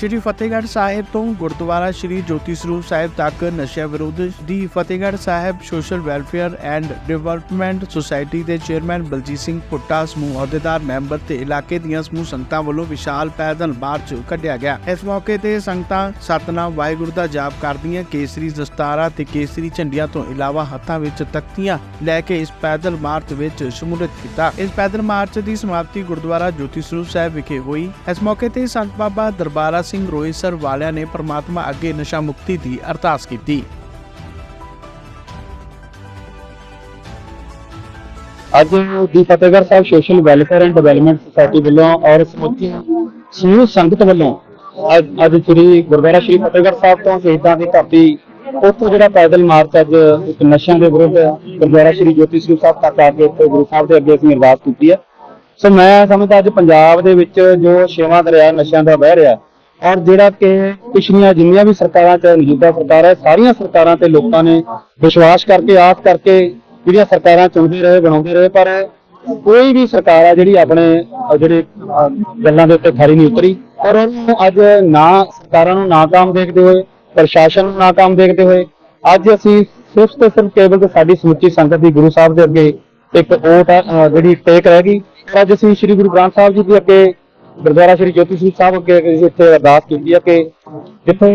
ਸ਼੍ਰੀ ਫਤਿਹਗੜ੍ਹ ਸਾਹਿਬ ਤੋਂ ਗੁਰਦੁਆਰਾ ਸ਼੍ਰੀ ਜੋਤੀ ਸਰੂਪ ਸਾਹਿਬ ਤੱਕ ਨਸ਼ਾ ਵਿਰੋਧ ਦੀ Fatehgarh Sahib social welfare and development society ਦੇ ਚੇਅਰਮੈਨ ਬਲਜੀਤ ਸਿੰਘ ਪੁੱਟਾ ਸਮੂਹ ਅਹੁਦੇਦਾਰ ਮੈਂਬਰ ਤੇ ਇਲਾਕੇ ਦੀਆਂ ਸਮੂਹ ਸੰਗਤਾਂ ਵੱਲੋਂ ਵਿਸ਼ਾਲ ਪੈਦਲ ਮਾਰਚ ਕੱਢਿਆ ਗਿਆ। ਇਸ ਮੌਕੇ ਤੇ ਸੰਗਤਾਂ ਸਤਨਾਮ ਵਾਹਿਗੁਰੂ ਦਾ ਜਾਪ ਕਰਦੀਆਂ, ਕੇਸਰੀ ਦਸਤਾਰਾਂ ਤੇ ਕੇਸਰੀ ਝੰਡੀਆਂ ਤੋਂ ਇਲਾਵਾ ਹੱਥਾਂ ਵਿੱਚ ਤਖਤੀਆਂ ਲੈ ਕੇ ਇਸ ਪੈਦਲ ਮਾਰਚ ਵਿੱਚ ਸ਼ਮੂਲੀਅਤ ਕੀਤਾ। ਇਸ ਪੈਦਲ ਮਾਰਚ ਦੀ ਸਮਾਪਤੀ ਗੁਰਦੁਆਰਾ ਜੋਤੀ ਸਰੂਪ ਸਾਹਿਬ ਵਿਖੇ ਹੋਈ। ਇਸ ਮੌਕੇ ਤੇ ਸੰਤ ਬਾਬਾ ਦਰਬਾਰਾ ਸਿੰਘ ਰੋਇਸਰ ਵਾਲਿਆਂ ਨੇ ਪ੍ਰਮਾਤਮਾ ਅੱਗੇ ਨਸ਼ਾ ਮੁਕਤੀ ਦੀ ਅਰਦਾਸ ਕੀਤੀ। ਅੱਜ ਦੀ Fatehgarh Sahib social welfare and development society ਵੱਲੋਂ ਔਰ ਸਮੁੱਚੀ ਸਮੂਹ ਸੰਗਤ ਵੱਲੋਂ ਅੱਜ ਸ੍ਰੀ ਗੁਰਦੁਆਰਾ ਸ੍ਰੀ ਫਤਿਹਗੜ੍ਹ ਸਾਹਿਬ ਤੋਂ ਸ਼ਹੀਦਾਂ ਦੀ ਧਰਤੀ, ਉੱਥੋਂ ਜਿਹੜਾ ਪੈਦਲ ਮਾਰਚ ਅੱਜ ਇੱਕ ਨਸ਼ਿਆਂ ਦੇ ਵਿਰੁੱਧ ਗੁਰਦੁਆਰਾ ਸ੍ਰੀ ਜੋਤੀ ਸਰੂਪ ਸਾਹਿਬ ਤੱਕ ਆ ਕੇ ਉੱਥੇ ਗੁਰੂ ਸਾਹਿਬ ਦੇ ਅੱਗੇ ਅਸੀਂ ਅਰਦਾਸ ਕੀਤੀ ਹੈ। ਸੋ ਮੈਂ ਸਮਝਦਾ ਅੱਜ ਪੰਜਾਬ ਦੇ ਵਿੱਚ ਜੋ ਛੇਵਾਂ ਦਰਿਆ ਨਸ਼ਿਆਂ ਦਾ ਵਹਿ ਰਿਹਾ ਔਰ ਜਿਹੜਾ ਕਿ ਪਿਛਲੀਆਂ ਜਿੰਨੀਆਂ ਵੀ ਸਰਕਾਰਾਂ ਚ ਮੌਜੂਦਾ ਸਰਕਾਰ ਹੈ, ਸਾਰੀਆਂ ਸਰਕਾਰਾਂ ਤੇ ਲੋਕਾਂ ਨੇ ਵਿਸ਼ਵਾਸ ਕਰਕੇ, ਆਸ ਕਰਕੇ ਜਿਹੜੀਆਂ ਸਰਕਾਰਾਂ ਚੁਣਦੇ ਰਹੇ, ਬਣਾਉਂਦੇ ਰਹੇ, ਪਰ ਕੋਈ ਵੀ ਸਰਕਾਰ ਆ ਜਿਹੜੀ ਆਪਣੇ ਜਿਹੜੇ ਗੱਲਾਂ ਦੇ ਉੱਤੇ ਖਰੀ ਨਹੀਂ ਉਤਰੀ। ਔਰ ਉਹਨੂੰ ਅੱਜ ਨਾ ਸਰਕਾਰਾਂ ਨੂੰ ਨਾਕਾਮ ਦੇਖਦੇ ਹੋਏ, ਪ੍ਰਸ਼ਾਸਨ ਨੂੰ ਨਾਕਾਮ ਦੇਖਦੇ ਹੋਏ, ਅੱਜ ਅਸੀਂ ਸਿਰਫ ਤੇ ਸਿਰਫ ਕੇਵਲ ਤੇ ਸਾਡੀ ਸਮੁੱਚੀ ਸੰਗਤ ਦੀ ਗੁਰੂ ਸਾਹਿਬ ਦੇ ਅੱਗੇ ਇੱਕ ਓਟ ਜਿਹੜੀ ਟੇਕ ਰਹਿ ਗਈ। ਅੱਜ ਅਸੀਂ ਸ੍ਰੀ ਗੁਰੂ ਗ੍ਰੰਥ ਸਾਹਿਬ ਜੀ ਦੇ ਅੱਗੇ ਗੁਰਦੁਆਰਾ ਸ੍ਰੀ ਜੋਤੀ ਸਰੂਪ ਸਾਹਿਬ ਅੱਗੇ ਇੱਥੇ ਅਰਦਾਸ ਕੀਤੀ ਹੈ ਕਿ ਜਿੱਥੇ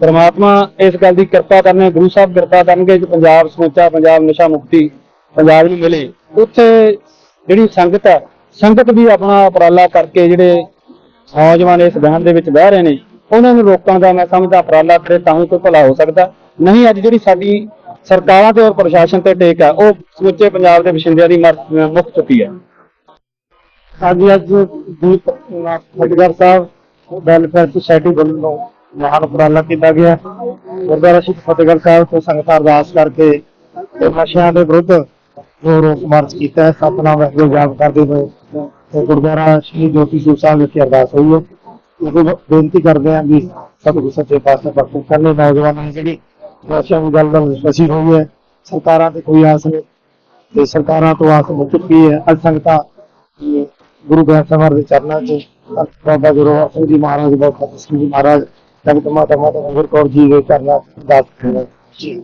ਪਰਮਾਤਮਾ ਇਸ ਗੱਲ ਦੀ ਕਿਰਪਾ ਕਰਨੇ, ਗੁਰੂ ਸਾਹਿਬ ਕਿਰਪਾ ਕਰਨਗੇ ਕਿ ਪੰਜਾਬ ਸਮੁੱਚਾ, ਪੰਜਾਬ ਨਸ਼ਾ ਮੁਕਤੀ, ਪੰਜਾਬ ਨੂੰ ਮਿਲੇ, ਉੱਥੇ ਜਿਹੜੀ ਸੰਗਤ ਹੈ ਸੰਗਤ ਵੀ ਆਪਣਾ ਉਪਰਾਲਾ ਕਰਕੇ ਜਿਹੜੇ ਨੌਜਵਾਨ ਇਸ ਬਹਿਣ ਦੇ ਵਿੱਚ ਬਹਿ ਰਹੇ ਨੇ, ਉਹਨਾਂ ਨੂੰ ਰੋਕਣ ਦਾ ਮੈਂ ਸਮਝਦਾ, ਉਪਰਾਲਾ ਕਰੇ ਤਾਂ ਹੀ ਕੋਈ ਭਲਾ ਹੋ ਸਕਦਾ। ਨਹੀਂ, ਅੱਜ ਜਿਹੜੀ ਸਾਡੀ ਸਰਕਾਰਾਂ ਤੇ ਔਰ ਪ੍ਰਸ਼ਾਸਨ ਤੇ ਟੇਕ ਹੈ ਉਹ ਸਮੁੱਚੇ ਪੰਜਾਬ ਦੇ ਵਸਿੰਦਿਆਂ ਦੀ ਮਰ- ਮੁੱਕ ਚੁੱਕੀ ਹੈ ਹਾਂਜੀ, ਅੱਜ ਦੀ ਫਤਿਹਗੜ੍ਹ ਸਾਹਿਬ, ਵੈਲਫੇਅਰ ਸੁਸਾਇਟੀ ਵੱਲੋਂ ਮਹਾਨ ਉਪਰਾਲਾ ਕੀਤਾ ਗਿਆ। ਗੁਰਦੁਆਰਾ ਸ਼੍ਰੀ ਫਤਿਹਗੜ੍ਹ ਸਾਹਿਬ ਤੋਂ ਸੰਗਤਾਂ ਅਰਦਾਸ ਕਰਕੇ ਤੇ ਨਸ਼ਿਆਂ ਦੇ ਵਿਰੁੱਧ ਰੋਸ ਮਾਰਚ ਕੀਤਾ ਹੈ। ਸਤਨਾਮ ਵਾਹਿਗੁਰੂ ਜਾਪ ਕਰਦੇ ਹੋਏ ਤੇ ਗੁਰਦੁਆਰਾ ਸ਼੍ਰੀ ਜੋਤੀ ਸਰੂਪ ਸਾਹਿਬ ਵਿਖੇ ਅਰਦਾਸ ਹੋਈ ਹੈ। ਉਹ ਬੇਨਤੀ ਕਰਦੇ ਹਾਂ ਵੀ ਸਤਿਗੁਰੂ ਸੱਚੇ ਪਾਤਸ਼ਾਹ ਬਖਸ਼ਣ ਕਰਨੇ ਨੌਜਵਾਨਾਂ ਨੂੰ ਜਿਹੜੀ ਨਸ਼ਿਆਂ ਦੀ ਗੱਲ ਨਾਲ ਫਸੀ ਹੋਈ ਹੈ, ਸਰਕਾਰਾਂ ਤੇ ਕੋਈ ਆਸ ਨਹੀਂ। ਤੇ ਸਰਕਾਰਾਂ ਤੋਂ ਆਸ ਮੁੱਕ ਚੁੱਕੀ ਹੈ। ਅੱਜ ਸੰਗਤਾਂ ਗੁਰੂ ਗ੍ਰੰਥ ਸਾਹਿਬ ਦੇ ਚਰਨਾਂ 'ਚ ਬਾਬਾ ਗੁਰੂ ਸਿੰਘ ਜੀ ਮਹਾਰਾਜ ਬਾਬਾ ਫਤਿਹ ਸਿੰਘ ਜੀ ਮਹਾਰਾਜ, ਜਗਤ ਮਾਤਾ ਮਾਤਾ ਗੁਰੂ ਕੌਰ ਜੀ ਦੇ ਚਰਨਾਂ 'ਚ ਅਰਦਾਸ ਕਰਨਾ ਜੀ